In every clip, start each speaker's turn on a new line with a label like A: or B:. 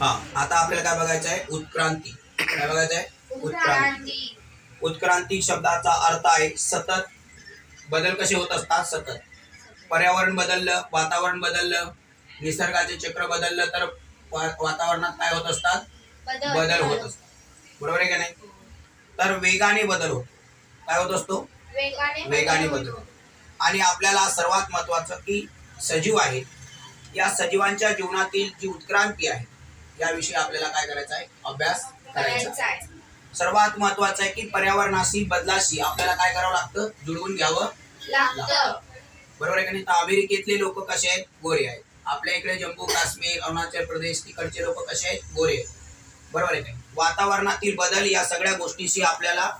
A: हा आता आपल्याला काय बघायचं आहे? उत्क्रांती. काय बघायचं आहे? उत्क्रांती. उत्क्रांती शब्दाचा अर्थ आहे सतत. बदल कसे होत असतात? सतत. पर्यावरण बदललं वातावरण बदललं निसर्गाचे चक्र बदललं तर वातावरणात काय होत असतात? बदल. होत असतात. बरोबर आहे का नाही? तर वेगाने बदल होतो. काय होत असतो?
B: वेगाने
A: वेगाने बदल होतो. आणि आपल्याला सर्वात महत्वाचं की सजीव आहेत. या सजीवांच्या जीवनातील जी उत्क्रांती आहे याविषयी आपल्याला काय करायचं आहे? अभ्यास करायचा आहे. सर्वात महत्वाचं आहे की पर्यावरणाशी बदलाशी आपल्याला काय करावं लागतं? जुळवून घ्यावं
B: लागतं.
A: बरोबर आहे का नाही? तर अमेरिकेतले लोक कसे आहेत? गोरे आहेत. आपल्या इकडे जम्मू काश्मीर अरुणाचल प्रदेश तिकडचे लोक कसे आहेत? गोरे आहेत. बरोबर आहे का? वातावरणातील बदल या सगळ्या गोष्टीशी आपल्याला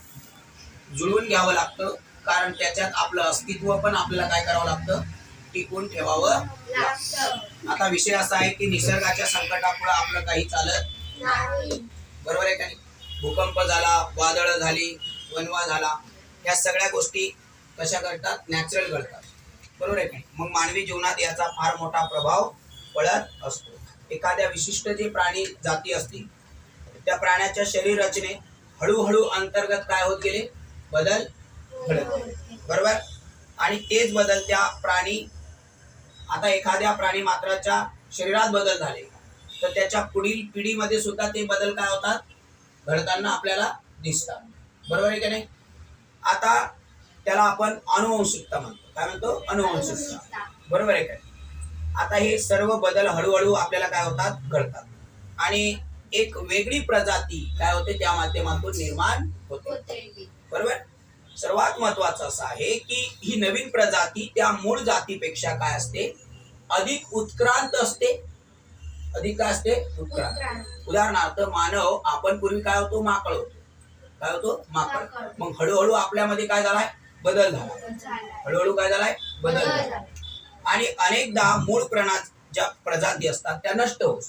A: जुळवून घ्यावं लागतं. कारण त्याच्यात आपलं अस्तित्व पण आपल्याला काय करावं लागतं? टिकून ठेवावं आता विषय असा आहे की निसर्गाच्या संकटापुढे आपलं काही चालत बरोबर आहे का नाही? भूकंप झाला वादळ झाली वनवा झाला या सगळ्या गोष्टी कशा घडतात? नॅचरल घडतात. बरोबर आहे का मग मानवी जीवनात याचा फार मोठा प्रभाव पडत असतो. एखाद्या विशिष्ट जे प्राणी जाती असतील त्या प्राण्याच्या शरीर रचनेत हळूहळू अंतर्गत काय होत गेले? बदल घडत बरोबर? आणि तेच बदल त्या प्राणी आता एखाद्या प्राणी मात्राच्या शरीरात बदल झाले तर त्याच्या पुढील पिढीमध्ये सुद्धा ते बदल काय होतात? घडताना आपल्याला दिसतात. बरोबर आहे का नाही? आता त्याला आपण अनुवंशिकता म्हणतो. काय म्हणतो? अनुवंशिकता. बरोबर आहे काय आता हे सर्व बदल हळूहळू आपल्याला काय होतात? घडतात. आणि एक वेगळी प्रजाती काय होते? त्या माध्यमातून निर्माण होते.
B: होते.
A: बरोबर? सर्वात महत्वाचं असं आहे की ही नवीन प्रजाती त्या मूळ जातीपेक्षा काय असते? अधिक उत्क्रांत असते. अधिक काय असते? उत्क्रांत. उदाहरणार्थ मानव आपण पूर्वी काय होतो? माकळ होतो. काय होतो? माकड.
B: माकड.
A: मग हळूहळू आपल्यामध्ये काय झालाय? बदल झाला. हळूहळू काय झालाय? बदल झाला. आणि अनेकदा मूळ प्रणा ज्या प्रजाती असतात त्या नष्ट होत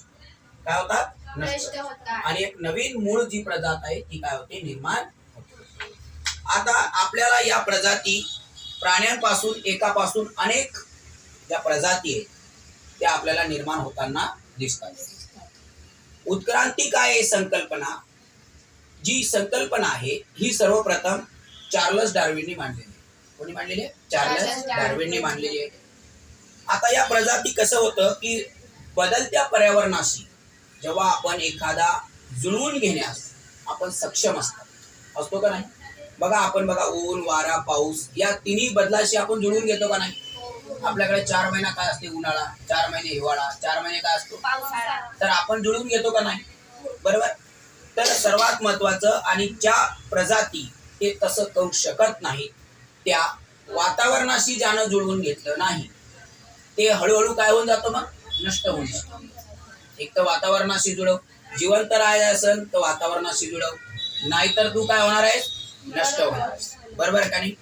A: काय होतात?
B: नष्ट
A: आणि एक नवीन मूळ जी प्रजात आहे ती काय होते? निर्माण आता आपल्याला या प्रजाती प्राण्यांपासून एकापासून अनेक ज्या प्रजाती आहेत त्या आपल्याला निर्माण होताना दिसतात. उत्क्रांती काय संकल्पना? जी संकल्पना आहे ही सर्वप्रथम चार्लस डार्विनने मांडलेली आहे. कोणी मांडलेली आहे? चार्लस डार्विनने मांडलेली आहे. आता या प्रजाती कसं होतं की बदलत्या पर्यावरणाशी जेव्हा आपण एखादा जुळवून घेण्यास आपण सक्षम असतो. असतो का नाही? बघा आपण बघा ऊन वारा पाऊस या तिन्ही बदलाशी आपण जुळवून घेतो का नाही? आपल्याकडे चार महिना काय असते उन्हाळा चार महिने हिवाळा चार महिने काय असतो? तर आपण जुळवून घेतो का नाही? बरोबर? तर सर्वात महत्वाचं आणि ज्या प्रजाती ते तसं करू शकत नाही त्या वातावरणाशी ज्यानं जुळवून घेतलं नाही ते हळूहळू काय होऊन जातं मग? नष्ट होऊन जातं. एक तर वातावरणाशी जुळव. जिवंत राहायचं असेल तर वातावरणाशी जुळव. नाहीतर तू काय होणार आहेस? नष्ट होणार बरोबर आहे का नाही?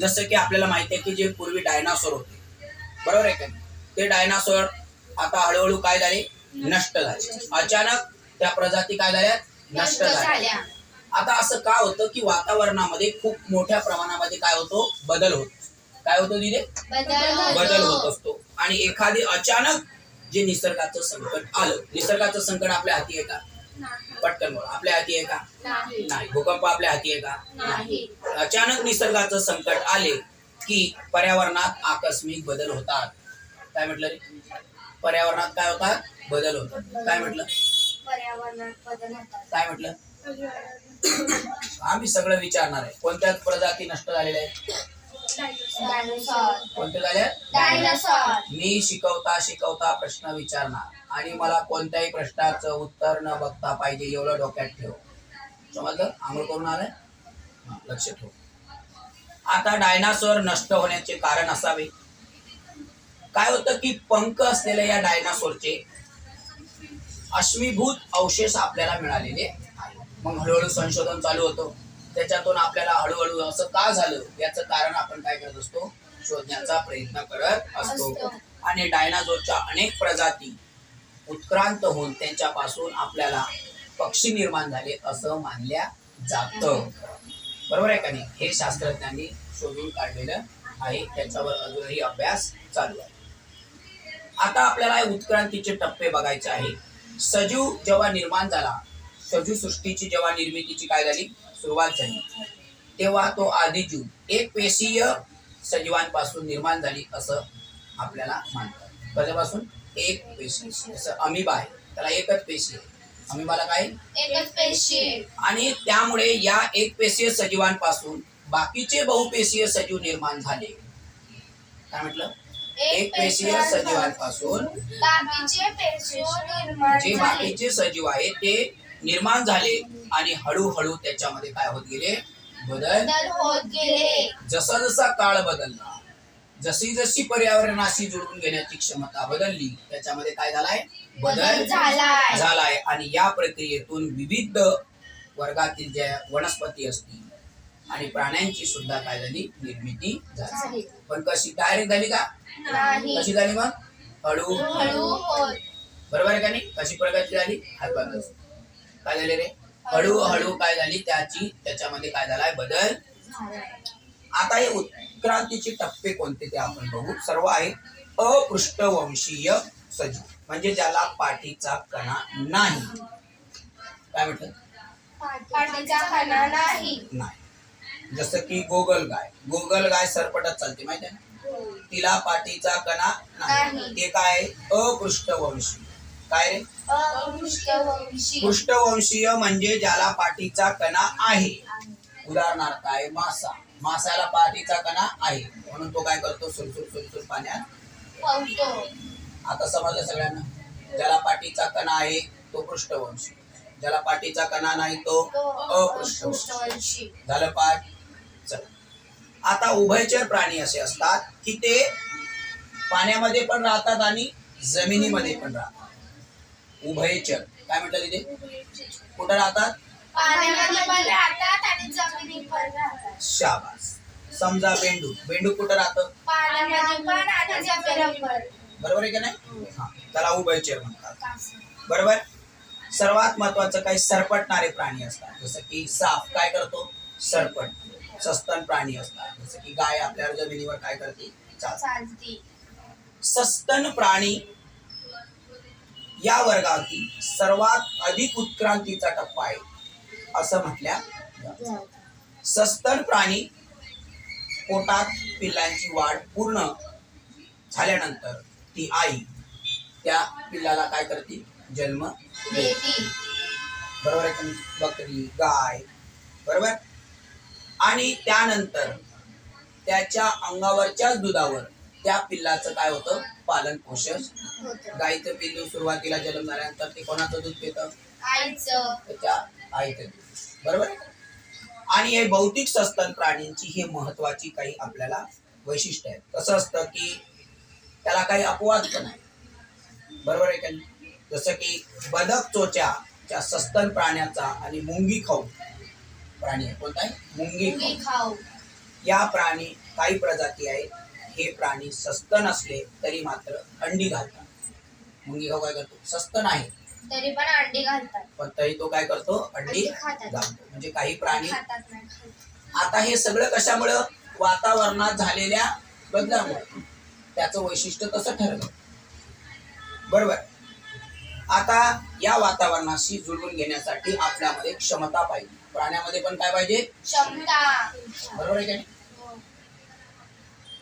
A: जसं की आपल्याला माहिती आहे की जे पूर्वी डायनासोर होते. बरोबर आहे का नाही? ते डायनासोर आता हळूहळू काय झाले? नष्ट झाले. अचानक त्या प्रजाती काय झाल्या? नष्ट झाल्या. आता असं का होतं की वातावरणामध्ये खूप मोठ्या प्रमाणामध्ये काय होतो? बदल होतो काय होतो तिथे
B: बदल
A: होत. असतो. आणि एखादी अचानक जे निसर्गाचं संकट आलं. निसर्गाचं संकट आपल्या हाती का? पटकन बोला. आपल्या हाती आहे का?
B: नाही.
A: भूकंप आपल्या हाती आहे का?
B: नाही.
A: अचानक निसर्गाचं संकट आले की पर्यावरणात आकस्मिक बदल होतात. काय म्हटलं रे? पर्यावरणात काय होतात बदल होतात. काय म्हटलं?
B: पर्यावरणात बदल होतात.
A: काय म्हटलं? आम्ही सगळं विचारणार आहे. कोणत्या प्रजाती नष्ट झालेल्या आहेत?
B: डायनोसॉर
A: मी शिकवता शिकवता प्रश्न विचारणार आणि मला कोणत्याही प्रश्नाचं उत्तर न बघता पाहिजे एवढं डोक्यात ठेव. समजलं? आंघोळ करून आलाय? हा, लक्ष ठेव. आता डायनासोर नष्ट होण्याचे कारण असावे. काय होतं की पंख असलेल्या या डायनासोरचे अश्मीभूत अवशेष आपल्याला मिळालेले आहे मग हळूहळू संशोधन चालू होतं. त्याच्यातून आपल्याला हळूहळू असं का झालं? याचं कारण आपण काय करत असतो? शोधण्याचा प्रयत्न करत असतो. आणि डायनासोरच्या अनेक प्रजाती उत्क्रांत होऊन त्यांच्यापासून आपल्याला पक्षी निर्माण झाले असं मानल्या जातं. बरोबर आहे का नाही? हे शास्त्रज्ञांनी शोधून काढलेलं आहे. त्याच्यावर अजूनही अभ्यास चालू आहे. आता आपल्याला उत्क्रांतीचे टप्पे बघायचे आहे सजीव जेव्हा निर्माण झाला सजीव सृष्टीची जेव्हा निर्मितीची काय झाली? सुरुवात झाली. तेव्हा तो आदिजीव एक पेशीय सजीवांपासून निर्माण झाली असं आपल्याला मानतात. कशापासून? एक पेशी. जसं अमिबा आहे त्याला एकच पेशी आहे. अमिबाला काय?
B: एकच पेशी
A: आणि त्यामुळे या एक पेशीय सजीवांपासून बाकीचे बहुपेशीय सजीव निर्माण झाले. काय म्हटलं? एक पेशीय सजीवांपासून जे बाकीचे सजीव आहेत ते निर्माण झाले आणि हळूहळू त्याच्यामध्ये काय होत गेले? बदल
B: होत गेले.
A: जसा जसा काळ बदलला जशी जशी पर्यावरणाशी जुळवून घेण्याची क्षमता बदलली त्याच्यामध्ये काय झालाय? बदल
B: झालाय.
A: आणि या प्रक्रियेतून विविध वर्गातील ज्या वनस्पती असतील आणि प्राण्यांची सुद्धा काय झाली? निर्मिती झाली. पण कशी? डायरेक्ट झाली का? कशी झाली मग? हळू. बरोबर आहे का नाही? कशी प्रकारची झाली? हातपात काय झाले रे? हळूहळू काय झाली? त्याची त्याच्यामध्ये काय झालाय? बदल आता हे उत्क्रांतीचे टप्पे कोणते ते आपण बघू. सर्व आहे अपृष्ठवंशीय सजीव. म्हणजे ज्याला पाठीचा कणा नाही. काय म्हटलं?
B: पाठीचा नाही.
A: जसं की गोगल गाय. गोगल गाय सरपटत चालते माहिती आहे ना? तिला पाठीचा कणा नाही.
B: नाही.
A: ते काय अपृष्ठवंशी काय? पृष्ठवंशीय म्हणजे ज्याला पाठीचा कणा आहे. उदाहरणार्थ आहे मासा. मासाला पाठीचा कणा आहे. म्हणून तो काय करतो? सुलसुल सुलसुल पाण्यात आता समजलं सगळ्यांना? ज्याला पाठीचा कणा आहे तो पृष्ठवंशी. ज्याला पाठीचा कणा नाही तो अपृष्ठवंशी. झालं पाठ? चल. आता उभयचर प्राणी असे असतात की ते पाण्यामध्ये पण राहतात आणि जमिनीमध्ये पण राहतात. उभयचर काय म्हटलं तिथे कुठं राहतात? शाबास. समजा बेंडू. बेंडू कुठं राहतं? बरोबर आहे का नाही? त्याला उभयचर म्हणतात. बरोबर? सर्वात महत्वाचं काही सरपटणारे प्राणी असतात. जसं की साप काय करतो? सरपट. सस्तन प्राणी असतात. जसं की गाय आपल्या जमिनीवर काय करते? सस्तन प्राणी या वर्गातील सर्वात अधिक उत्क्रांतीचा टप्पा आहे. असं म्हटल्या. सस्तन प्राणी पोटात पिल्लांची वाढ पूर्ण झाल्यानंतर ती आई त्या पिल्लाला काय करते? जन्म बरोबर आहे? बकरी गाय. बरोबर? आणि त्यानंतर त्याच्या अंगावरच्याच दुधावर त्या पिल्लाचं काय होतं? पालन पोषण. गाईचं पिल्लू सुरुवातीला जन्म झाल्यानंतर ते कोणाचं दूध पितं? त्याच्या आईचं दूध. बरोबर? आणि हे भौतिक सस्तन प्राण्यांची हे महत्वाची काही आपल्याला वैशिष्ट्य आहेत. कसं असतं की त्याला काही अपवाद पण आहे बरोबर आहे का? जसं की बदक चोच्या च्या सस्तन प्राण्याचा आणि मुंगी खाऊ प्राणी आहे. कोणता आहे? मुंगी खाऊ. या प्राणी काही प्रजाती आहेत. हे प्राणी सस्तन असले तरी मात्र अंडी घालतात. मुंगी खाऊ काय करतो? सस्तन आहे
B: तरी पण अंडी घालतात.
A: पण तरी तो काय करतो? अंडी. घालतो. म्हणजे काही प्राणी
B: खातात नाही. खात.
A: आता हे सगळं कशामुळं? वातावरणात झालेल्या बदलामुळे. त्याचं वैशिष्ट्य तसं ठरलं. बरोबर. आता या वातावरणाशी जुळवून घेण्यासाठी आपल्यामध्ये क्षमता पाहिजे. प्राण्यामध्ये पण काय पाहिजे?
B: क्षमता.
A: बरोबर आहे का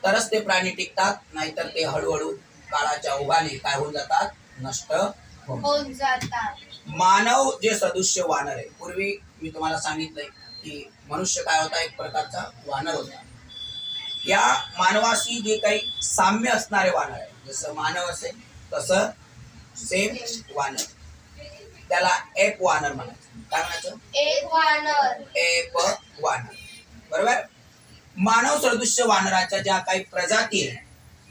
A: तरच ते प्राणी टिकतात नाहीतर ते हळूहळू काळाच्या ओघाने काय होऊन जातात? नष्ट होऊन
B: जातात.
A: मानव जे सदृश्य वानर आहे पूर्वी मी तुम्हाला सांगितलंय की मनुष्य काय होता? एक प्रकारचा वानर होता. या मानवाशी जे काही साम्य असणारे वानर आहे जसं मानव असेल तसं सेम वानर. त्याला एक वानर म्हणायचं. काय म्हणायचं?
B: एक वानर.
A: एप वानर. बरोबर? मानव सदृश्य वानराच्या ज्या काही प्रजाती आहेत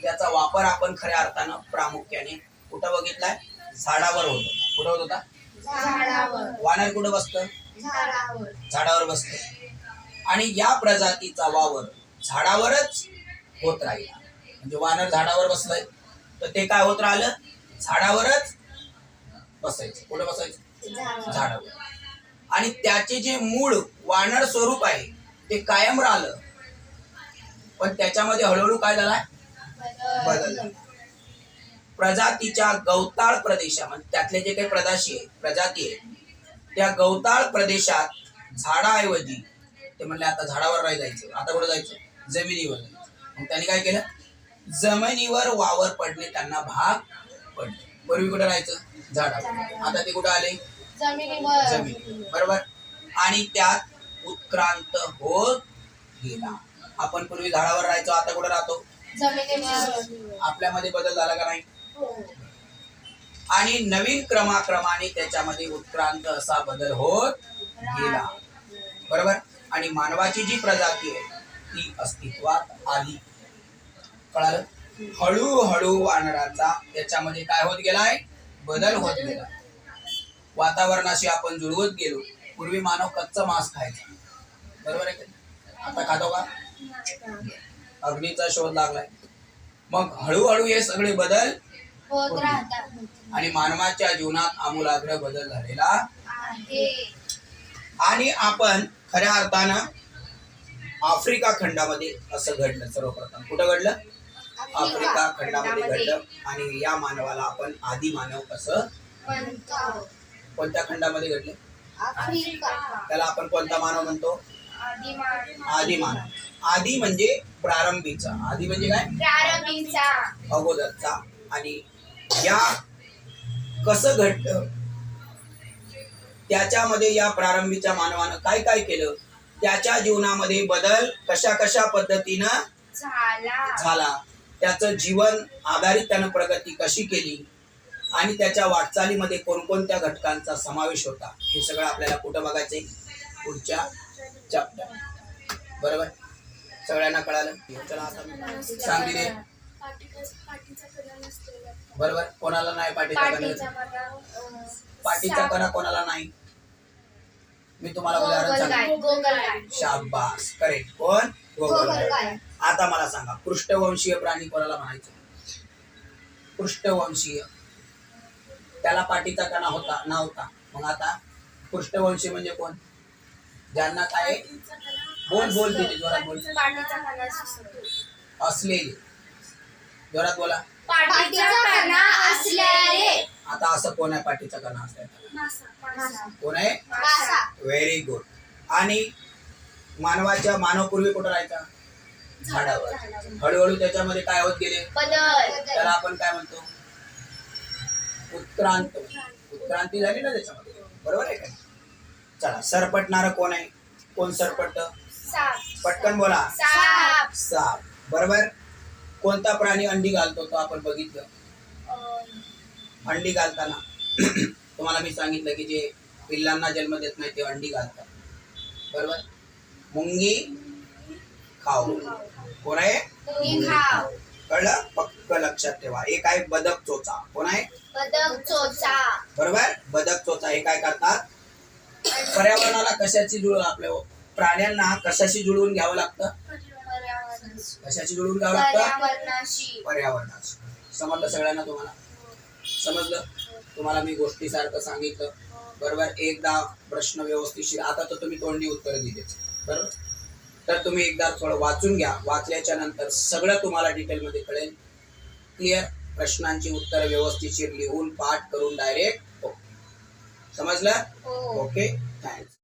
A: त्याचा वापर आपण खऱ्या अर्थानं प्रामुख्याने कुठं बघितलाय? झाडावर होतो. कुठं होत होता?
B: झाडावर.
A: वानर कुठं बसतं?
B: झाडावर.
A: झाडावर बसतं. आणि या प्रजातीचा वावर झाडावरच होत राहिला. म्हणजे वानर झाडावर बसलंय. तर ते काय होत राहिलं? झाडावरच बसायचं. कुठं बसायचं? झाडावर. आणि त्याचे जे मूळ वानर स्वरूप आहे ते कायम राहिलं. पण त्याच्यामध्ये हळूहळू काय झालाय? बदल झाला. प्रजातीच्या गवताळ प्रदेशामध्ये त्यातले जे काही प्रदाशी आहे प्रजाती आहे त्या गवताळ प्रदेशात झाडाऐवजी ते म्हणले आता झाडावर नाही जायचं आता कुठं जायचं? जमिनीवर मग त्यांनी काय केलं? जमिनीवर वावर पडणे त्यांना भाग पडले. पूर्वी कुठं राहायचं झाडावर. आता ते कुठं आले?
B: जमिनीवर.
A: जमीन बरोबर? आणि त्यात उत्क्रांत होत गेला. आपण पूर्वी झाडावर राहायचो आता कुठे राहतो? आपल्यामध्ये बदल झाला का नाही?
B: हो.
A: आणि नवीन क्रमाक्रमाने त्याच्यामध्ये उत्क्रांत असा बदल होत गेला. बरोबर? आणि मानवाची जी प्रजाती आहे ती अस्तित्वात आली. कळालं? हळूहळू वानराचा त्याच्यामध्ये काय होत गेलाय? बदल होत गेला. वातावरणाशी आपण जुळवत गेलो. पूर्वी मानव कच्चा मांस खायचा. बरोबर आहे आता खातो का? अग्नीचा शोध लागलाय. मग हळूहळू हे सगळे बदल
B: होत राहतात.
A: आणि मानवाच्या जीवनात आमूलाग्र बदल झालेला आणि आपण खऱ्या अर्थानं आफ्रिका खंडामध्ये असं घडलं सर्वप्रथम. कुठं घडलं? आफ्रिका खंडामध्ये घडलं. आणि या मानवाला आपण आदी मानव कसं
B: म्हणतो.
A: कोणत्या खंडामध्ये घडलं? त्याला आपण कोणता मानव म्हणतो?
B: आदिमान.
A: आदी म्हणजे प्रारंभीचा. आदी म्हणजे काय?
B: प्रारंभीचा.
A: अगोदरचा. आणि या कसं घडलं त्याच्यामध्ये या प्रारंभीच्या मानवानं काय काय केलं? त्याच्या जीवनामध्ये बदल कशा कशा पद्धतीनं
B: झाला.
A: झाला. त्याचं जीवन आधारित त्यानं प्रगती कशी केली? आणि त्याच्या वाटचालीमध्ये कोणकोणत्या घटकांचा समावेश होता? हे सगळं आपल्याला कुठं बघायचंय? पुढच्या चॅप्टर बरोबर? सगळ्यांना कळालं? चला आता. मी सांग दिले बरोबर? कोणाला नाही पाठीचा
B: पाठीचा
A: कणा पाठीचा कणा कोणाला नाही? मी तुम्हाला उदाहरण सांगतो. शाबास. करेक्ट कोण? गोगलगाय. आता मला सांगा पृष्ठवंशीय प्राणी कोणाला म्हणायचं? पृष्ठवंशीय. त्याला पाठीचा कणा होता नव्हता. मग आता पृष्ठवंशीय म्हणजे कोण? ज्यांना काय बोल बोल तिथे जोरात बोल. असलेले जोरात बोला. आता असं कोण आहे पाठीचा कणा असल्याचा
B: मासा.
A: कोण आहे?
B: मासा.
A: व्हेरी गुड आणि मानवाच्या मानवपूर्वी कुठं राहायचा? झाडावर. हळूहळू त्याच्यामध्ये काय होत गेले?
B: बदल.
A: त्याला आपण काय म्हणतो? उत्क्रांत. उत्क्रांती. झाली ना त्याच्यामध्ये. बरोबर आहे का चला सरपटणार कोण आहे? कोण सरपटत?
B: साप.
A: पटकन बोला.
B: साप.
A: साप. बरोबर? कोणता प्राणी अंडी घालतो तो आपण बघितलं? अंडी घालताना. तुम्हाला मी सांगितलं की जे पिल्लांना जन्म देत नाही ते अंडी घालतात. बरोबर? मुंगी खाऊ. कोण आहे. कळलं? पक्क लक्षात ठेवा. एक आहे बदक चोचा. कोण आहे?
B: बदक चोचा.
A: बरोबर? बदक चोचा. हे काय करतात? पर्यावरणाला कशाची जुळ आपल्या प्राण्यांना कशाशी जुळवून घ्यावं लागतं. कशाशी जुळवून घ्यावं लागतं? पर्यावरणाशी. समजलं सगळ्यांना तुम्हाला? समजलं? तुम्हाला मी गोष्टीसारखं सांगितलं. बरोबर? एकदा प्रश्न व्यवस्थिशीर आता तर तुम्ही तोंडी उत्तर दिलेच बरोबर? तर तुम्ही एकदा थोडं वाचून घ्या. वाचल्याच्या नंतर सगळं तुम्हाला डिटेलमध्ये कळेल. क्लिअर? प्रश्नांची उत्तर व्यवस्थिशीर लिहून पाठ करून डायरेक्ट समजलं?
B: हो.
A: Okay thanks